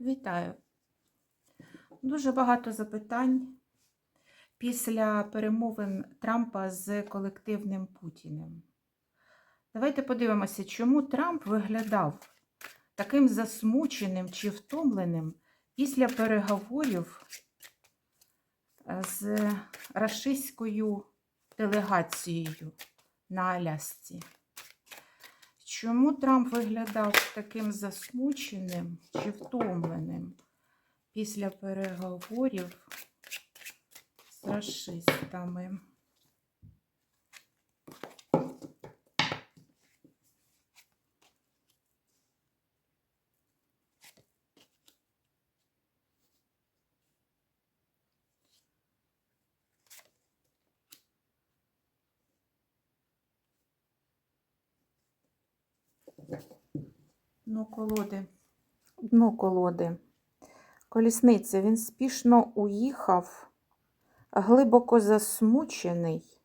Вітаю. Дуже багато запитань після перемовин Трампа з колективним Путіним. Давайте подивимося, чому Трамп виглядав таким засмученим чи втомленим після переговорів е, з рашистською делегацією на Алясці. Чому Трамп виглядав таким засмученим чи втомленим після переговорів з расистами? Дно колоди. Дно колоди. Колісниця. Він спішно уїхав, глибоко засмучений,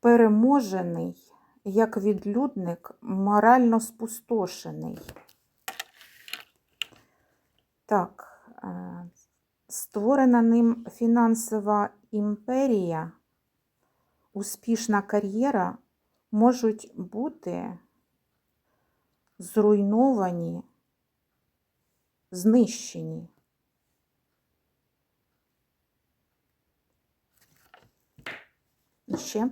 переможений, як відлюдник, морально спустошений. Так, е, створена ним фінансова імперія, успішна кар'єра можуть бути зруйновані, знищені. Ще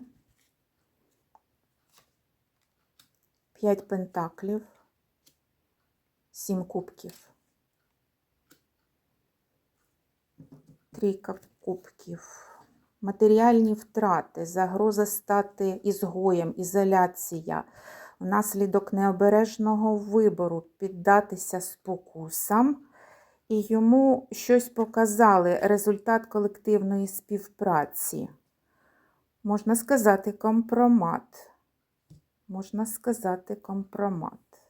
п'ять пентаклів, сім кубків, трійка кубків, матеріальні втрати, загроза стати ізгоєм, ізоляція внаслідок необережного вибору піддатися спокусам, і йому щось показали результат колективної співпраці. Можна сказати, компромат. Можна сказати, компромат.